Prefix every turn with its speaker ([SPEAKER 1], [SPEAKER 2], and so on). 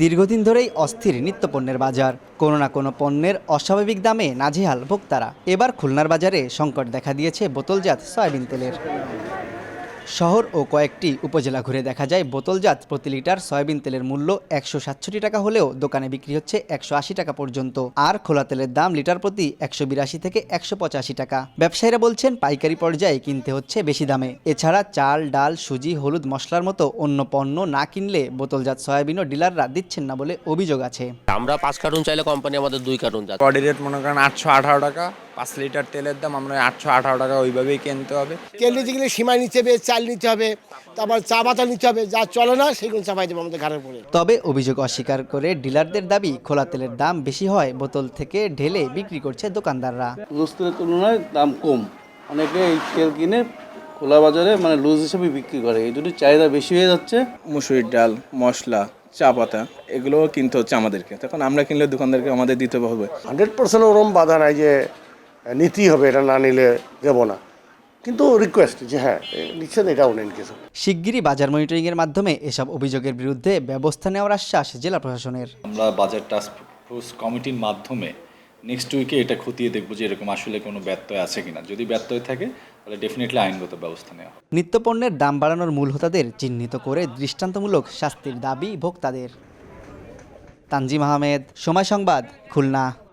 [SPEAKER 1] দীর্ঘদিন ধরেই অস্থির নিত্যপণ্যের বাজার। কোনো না কোনো পণ্যের অস্বাভাবিক দামে নাজেহাল ভোক্তারা। এবার খুলনার বাজারে সংকট দেখা দিয়েছে বোতলজাত সয়াবিন তেলের। শহর ও কয়েকটি উপজেলা ঘুরে দেখা যায়। বোতলজাত প্রতি লিটার সয়াবিন তেলের মূল্য একশো সাতষট্টি টাকা হলেও দোকানে বিক্রি হচ্ছে একশো আশি টাকা পর্যন্ত। আর খোলা তেলের দাম লিটার প্রতি একশো বিরাশি থেকে একশো পঁচাশি টাকা। ব্যবসায়ীরা বলছেন পাইকারি পর্যায়ে কিনতে হচ্ছে বেশি দামে। এছাড়া চাল ডাল সুজি হলুদ মশলার মতো অন্য পণ্য না কিনলে বোতলজাত সয়াবিনও ডিলাররা দিচ্ছেন না বলে অভিযোগ আছে।
[SPEAKER 2] আমরা পাঁচ কার্টুন চাইলে কোম্পানি আমাদের দুই কার্টুন
[SPEAKER 3] বডি রেট মনে করেন আটশো আঠারো টাকা পাঁচ লিটার তেলের দাম আমরা আটশো আঠারো টাকা ওইভাবেই কিনতে হবে।
[SPEAKER 4] তেল নিতে গেলে সীমায় নিতে হবে চাল নিতে হবে তারপর চা পাতা নিতে হবে যা চলে না সেগুলো চাপাই দেবো আমাদের ঘরের উপরে।
[SPEAKER 1] তবে অভিযোগ অস্বীকার করে ডিলারদের দাবি খোলা তেলের দাম বেশি হয় বোতল থেকে ঢেলে বিক্রি করছে দোকানদাররা।
[SPEAKER 5] লুজ তেলের তুলনায় দাম কম। অনেকে এই তেল কিনে খোলা বাজারে মানে লুজ হিসেবে বিক্রি করে। এই দুটি চাহিদা বেশি হয়ে যাচ্ছে।
[SPEAKER 6] মুসুরির ডাল মশলা চা পাতা এগুলোও কিনতে হচ্ছে আমাদেরকে। তখন আমরা কিনলে দোকানদারকে আমাদের দিতে হবে।
[SPEAKER 7] হান্ড্রেড পার্সেন্ট ওরম বাধা নাই যে নিতেই হবে এটা না নিলে দেবো না। কিন্তু রিকোয়েস্ট যে হ্যাঁ নিচ্ছেন এটাও নেন কিছু।
[SPEAKER 1] শিগগিরই বাজার মনিটরিংয়ের মাধ্যমে এসব অভিযোগের বিরুদ্ধে ব্যবস্থা নেওয়ার আশ্বাস জেলা প্রশাসনের।
[SPEAKER 8] আমরা বাজার টাস্ক ফোর্স কমিটির মাধ্যমে নেক্সট উইকে এটা খতিয়ে দেখব যে এরকম আসলে কোনো ব্যত্যয় আছে কিনা। যদি ব্যত্যয় থাকে তাহলে ডেফিনেটলি আইনগত ব্যবস্থা নেওয়া হবে।
[SPEAKER 1] নিত্যপণ্যের দাম বাড়ানোর মূল হোতাদের চিহ্নিত করে দৃষ্টান্তমূলক শাস্তির দাবি ভোক্তাদের। তানজিম আহমেদ সময় সংবাদ খুলনা।